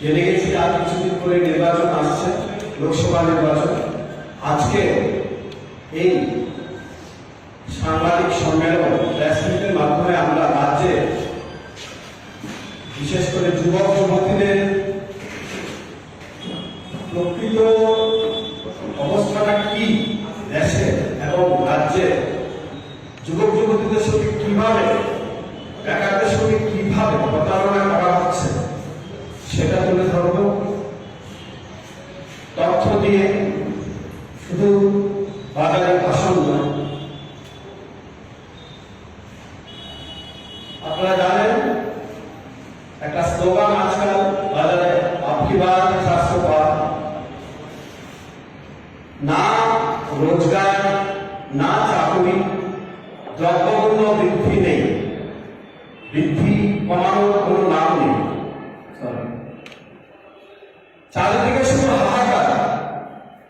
জেনে গেছি আর কিছুদিন পরে নির্বাচন আসছে, লোকসভা নির্বাচন। আজকে এই সাংবাদিক সম্মেলন প্রেসমিটের মাধ্যমে আমরা রাজ্যে বিশেষ করে যুবক যুবতীদের প্রকৃত অবস্থাটা কি দেশে এবং রাজ্যে যুবক যুবতীদের সঙ্গে কীভাবে বেকারদের সঙ্গে কীভাবে প্রতারণা করা সেটা তুলে ধরব। তথ্য দিয়ে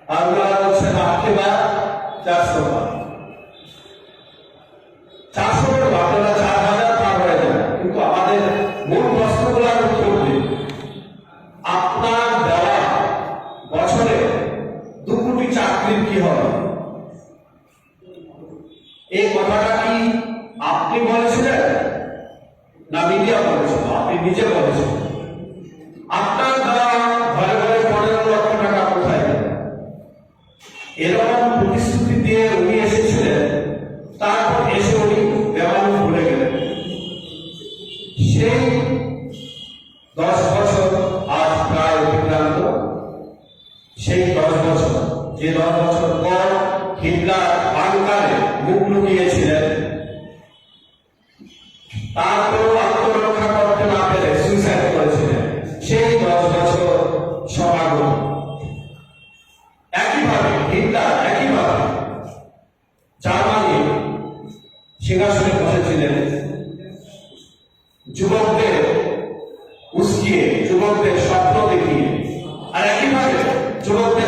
বারোতলা হচ্ছে আটটি বা চারশো চারশো সিংহাসনে বসেছিলেন। যুবকদের উস্কিয়ে যুবকদের স্বপ্ন দেখিয়ে। আর একইভাবে যুবকদের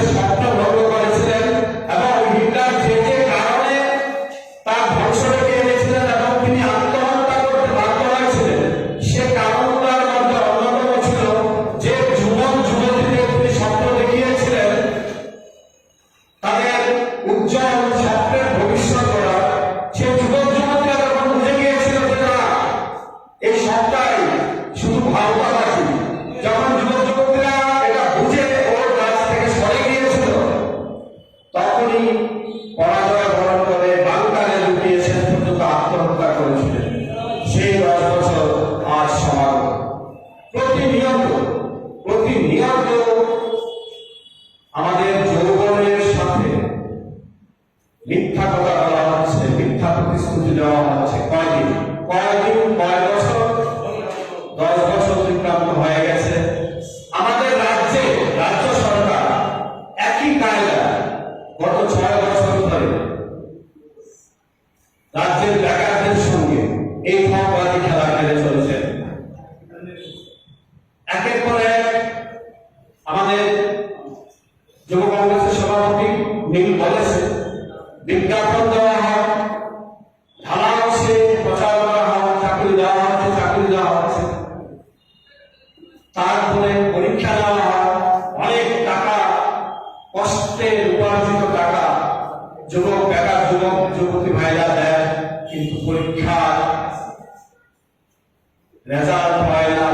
সর্বাধিক প্রাপ্ত হয়ে গেছে তাদের উপার্জিত টাকা যুবক বেকার যুবক যুবতী ভাইরা দেয় কিন্তু পরীক্ষার রেজাল্ট হয় না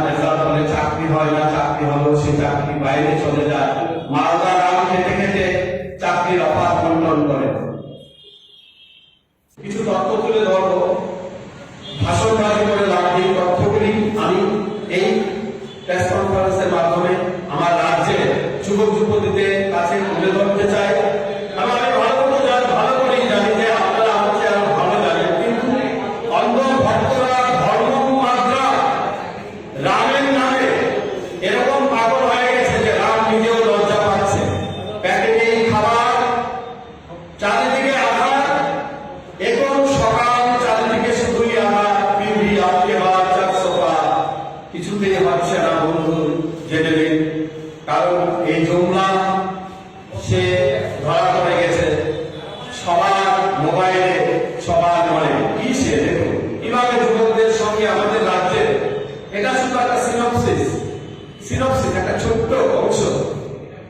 সিনপসিস, একটা ছোট্ট অংশ।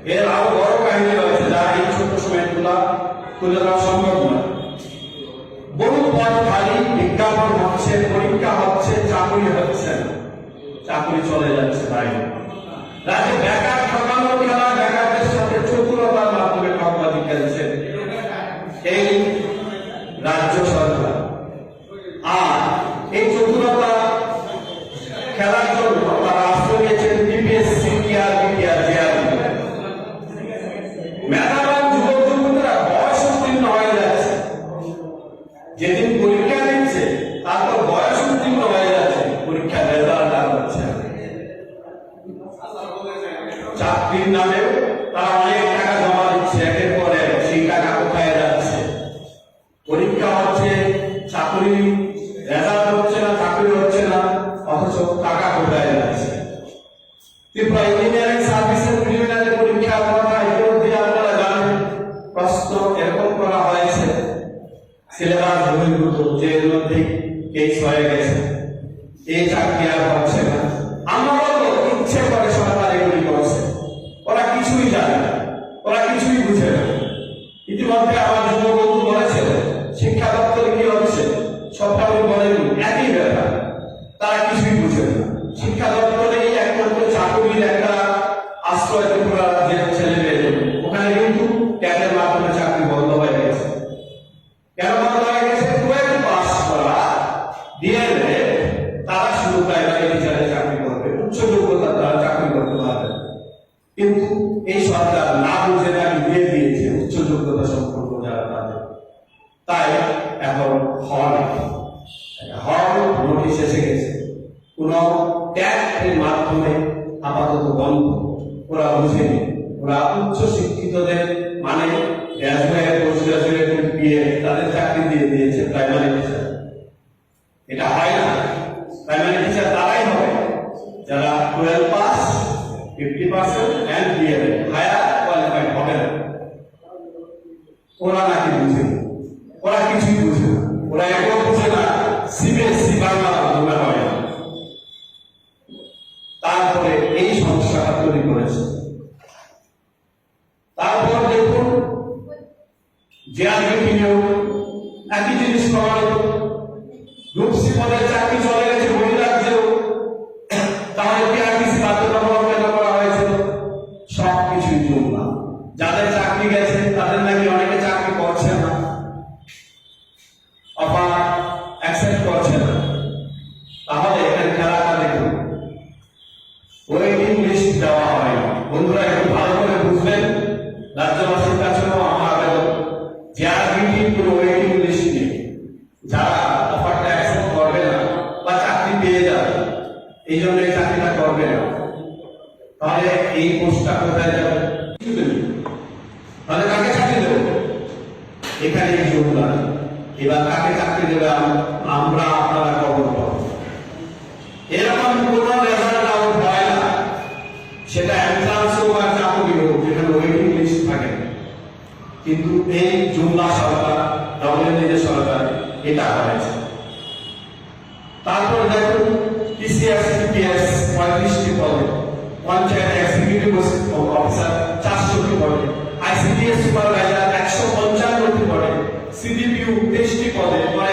এর আরও বড় কাহিনী রয়েছে, যা এই ছোট্ট সময় তোলা, তুলে ধরা সম্ভব নয়। বহু পদ খালি, বিজ্ঞাপন হচ্ছে, পরীক্ষা হচ্ছে, চাকরি হচ্ছে। চাকরি চলে যাচ্ছে বাইরে। রাজ্যে বেকার ওরা বুঝেনি। ওরা উচ্চ শিক্ষিতদের মানে তাদের চাকরি দিয়ে দিয়েছে প্রাইমারি টিচার এটা হয় না। প্রাইমারি টিচার তারাই হবে যারা twelve pass fifty percent and BEd higher qualified হবে না। ওরা নাকি বুঝে ওরা কিছুই বুঝে না। ওরা যে আগে কিনেও একই জিনিস পাওয়া যেত। রূপসী পদের চাকরি চলে গেছে, বই রাখলেও তাহলে কি प्यार এটা হয়েছে তারপর দেখো টিসিএস টিপিএস পঁয়ত্রিশটি পদে। পঞ্চায়েত এক্সিকিউটিভ অফিসার চারশোটি পদে। আইসিডিএস সুপারভাইজার একশো পঞ্চান্নটি পদে। সিডিপিউ তেইশটি পদে। পরে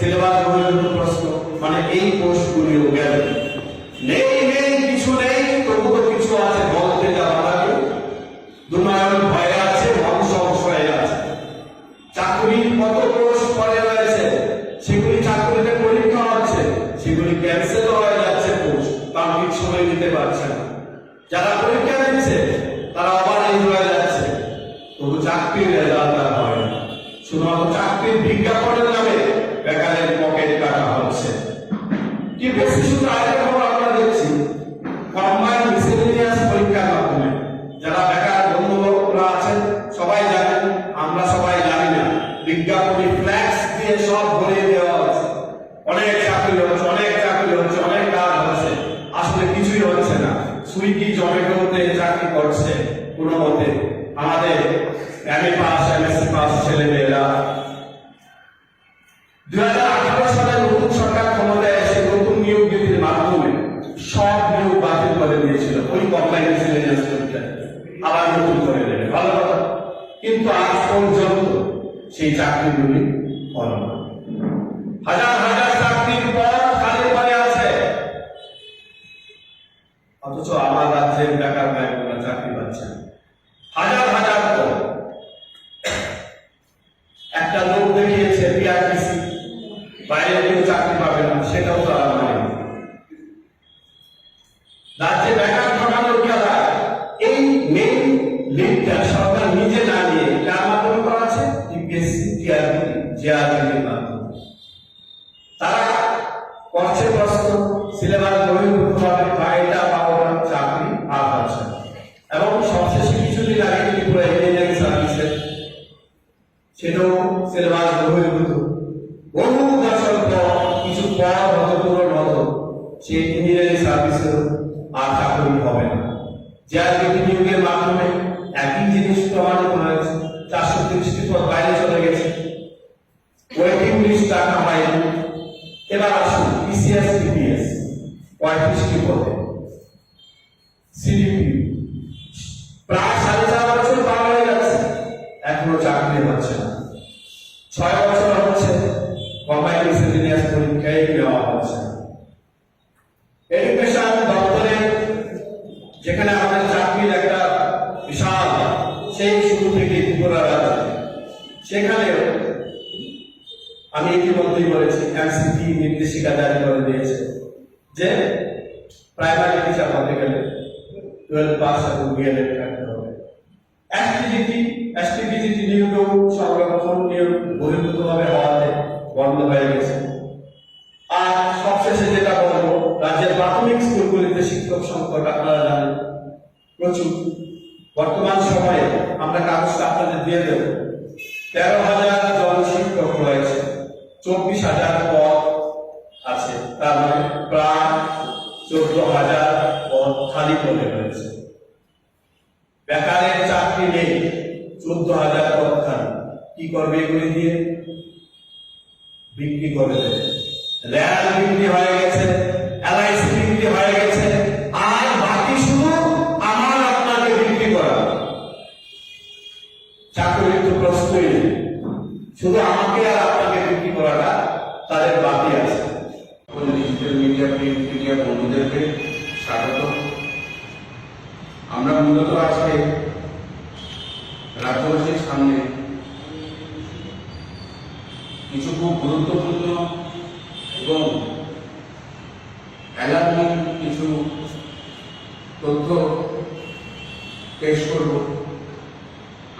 সিলেবাস বইয়ের প্রশ্ন মানে এই কোর্সগুলিও গেল নেই কিন্তু আজ পর্যন্ত সেই চাকরিগুলি হল হাজার হাজার চাকরির পরে আছে। অথচ আমার রাজ্যের বেকার পদ বাইরে চলে গেছে। ওয়েটিং লিস্ট টাকা পাইনি এবার আসুন আমি ইতিমধ্যেই বলেছি এমসিপি নির্দেশিকা জারি করে দিয়েছে যে প্রাইমারি টিচার হতে গেলে টুয়েলভ পাস এবং বিএলএড থাকতে হবে। এসটিজিটি এসটিজিটি নিয়োগেও সংরক্ষণ নিয়োগ বহির্ভূতভাবে হওয়াতে বন্ধ হয়ে গেছে। আর সবশেষে যেটা বলব, রাজ্যের প্রাথমিক স্কুলগুলিতে শিক্ষক সংকট আপনারা জানেন, প্রচুর। বর্তমান সময়ে আমরা কাগজটা আপনাদের দিয়ে দেব। তেরো হাজার জন শিক্ষক রয়েছে। চব্বিশ হাজার পদ আছে। তার মানে প্রায় চোদ্দ হাজার পদ খালি পদে রয়েছে। বেকারের চাকরি নেই, চোদ্দ হাজার পদ খালি। কি করবে এগুলি দিয়ে? বিক্রি করে দেবে র্যাল বিক্রি হয়ে গেছে। বন্ধুদেরকে স্বাগত। আমরা মূলত আজকে রাজ্যবাসীর সামনে কিছু খুব গুরুত্বপূর্ণ এবং অ্যালার্মিং কিছু তথ্য পেশ করব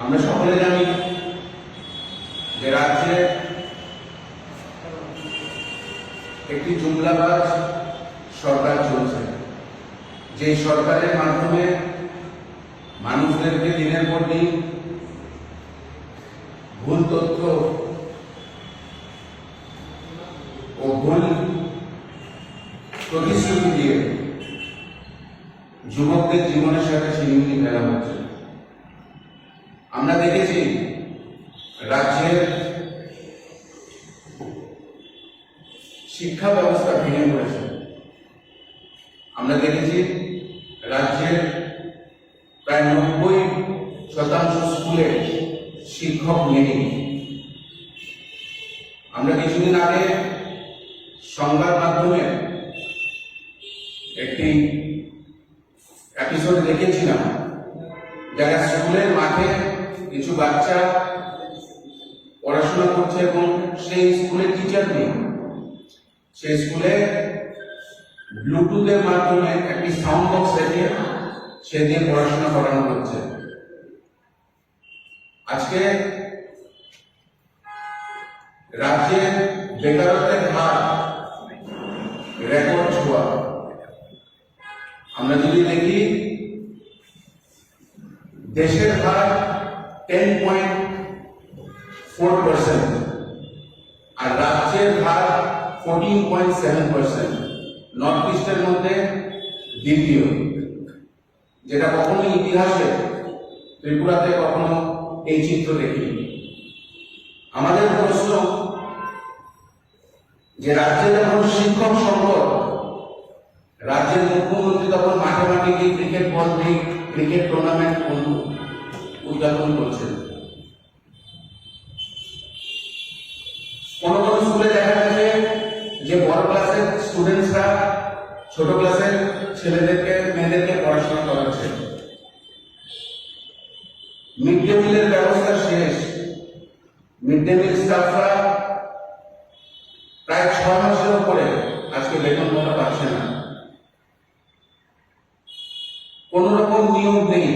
আমরা সকলে জানি যে রাজ্যে একটি জুমলাবাজ সরকার চলছে যে সরকারের মাধ্যমে মানুষদেরকে দিনের পর দিন ভুল তথ্য ও ভুল প্রতিশ্রুতি দিয়ে যুবকদের জীবনের সাথে খেলা হচ্ছে। আমরা দেখেছি রাজ্যের শিক্ষা ব্যবস্থা ভেঙে পড়েছে। আমরা দেখেছি রাজ্যের প্রায় নব্বই শতাংশ স্কুলে শিক্ষক নেই। আমরা কিছুদিন আগে সংবাদ মাধ্যমে একটি এপিসোড দেখেছিলাম, যারা স্কুলের মাঠে কিছু বাচ্চা পড়াশোনা করছে এবং সেই স্কুলের টিচার নেই। সেই স্কুলে ব্লুটুথের মাধ্যমে একটি সাউন্ড বক্স রেখে সে দিয়ে পড়াশোনা করানো হচ্ছে। আজকে রাজ্যের বেকারত্বের হার রেকর্ড ছোঁয়া। আমরা যদি দেখি, দেশের হার টেন পয়েন্ট ফোর পার্সেন্ট আর রাজ্যের হার fourteen point seven percent north ইস্টের মধ্যে দ্বিতীয়, যেটা কখনো ইতিহাসে ত্রিপুরাতে কখনো এই চিত্র দেখিনি। আমাদের প্রশ্ন, যে রাজ্যে যখন শিক্ষক সংকট, রাজ্যের মুখ্যমন্ত্রী তখন মাঠে মাঠে গিয়ে ক্রিকেট বল দিয়ে ক্রিকেট টুর্নামেন্ট উদযাপন করছেন। কোন কোন স্কুলে দেখা ছোট ক্লাসের ছেলেদেরকে, মেয়েদেরকে পড়াশোনা করাচ্ছে মিড ডে মিলের ব্যবস্থা শেষ। মিড ডে মিল স্টাফরা প্রায় ছ মাসের উপরে আজকে বেতন ভাতা পাচ্ছে না কোন রকম নিয়ম নেই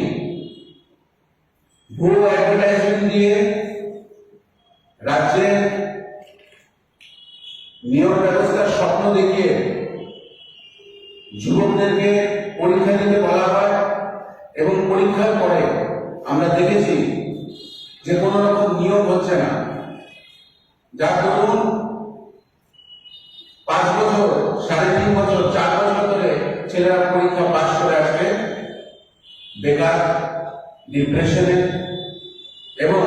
ভুয়ো অ্যাডভার্টাইজমেন্ট দিয়ে রাজ্যের নিয়োগ ব্যবস্থার স্বপ্ন দেখিয়ে যুবকদেরকে পরীক্ষা দিতে বলা হয় এবং পরীক্ষার পরে আমরা দেখেছি যে কোনো রকম নিয়োগ হচ্ছে না যার দরুন পাঁচ বছর সাড়ে তিন বছর চার বছর ধরে ছেলেরা পরীক্ষা পাস করে আসবে বেকার ডিপ্রেশনে এবং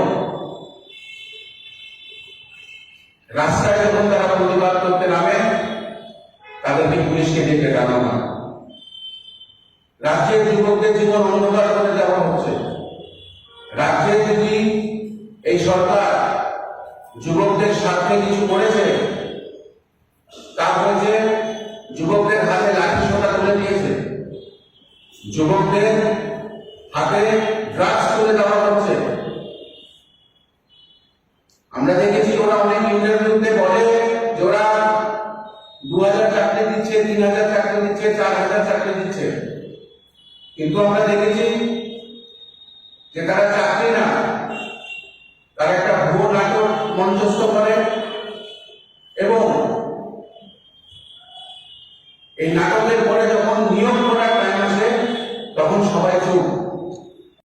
রাস্তায় যখন তারা প্রতিবাদ করতে নামে, তাদেরকে পুলিশকে ডেকে জানানো হয়। রাজ্যের যুবকদের জীবন অন্ধকার করে দেওয়া হচ্ছে। রাজ্যে যদি এই সরকার যুবকদের স্বার্থে কিছু করেছে, তা হয়েছে যুবকদের হাতে লাঠি সোটা তুলে দিয়েছে। যুবকদের হাতে ড্রাগস করে দেওয়া হচ্ছে। আমরা দেখেছি ওরা অনেক ইন্টারভিউতে বলে যে ওরা দু হাজার চাকরি দিচ্ছে, তিন হাজার চাকরি দিচ্ছে, চার হাজার চাকরি দিচ্ছে। কিন্তু আমরা দেখেছি